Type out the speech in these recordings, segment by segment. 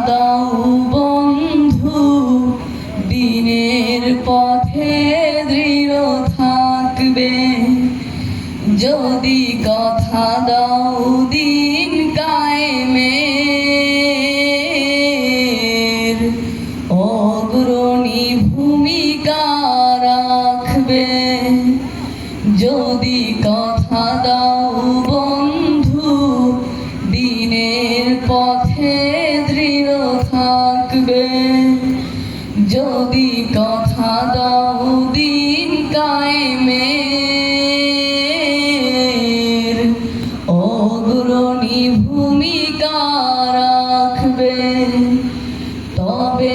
দাও বন্ধু দিনের পথে দৃঢ় যদি কথা দাও দিন কায়েমের অগ্রণী ভূমিকা থাকবে যদি কথা দাও দিন কায়েমে অগ্রণী ভূমিকা রাখবে তবে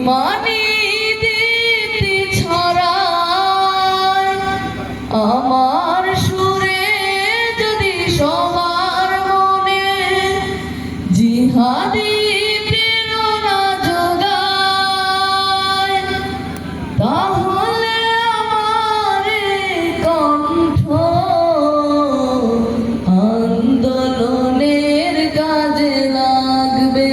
ইমানি দীপ্তি ছড়ায়। আমার সুরে যদি সবার মনে জিহাদি প্রেরণা যোগায় আমার কণ্ঠ আন্দোলনের কাজে লাগবে।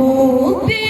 Mubi.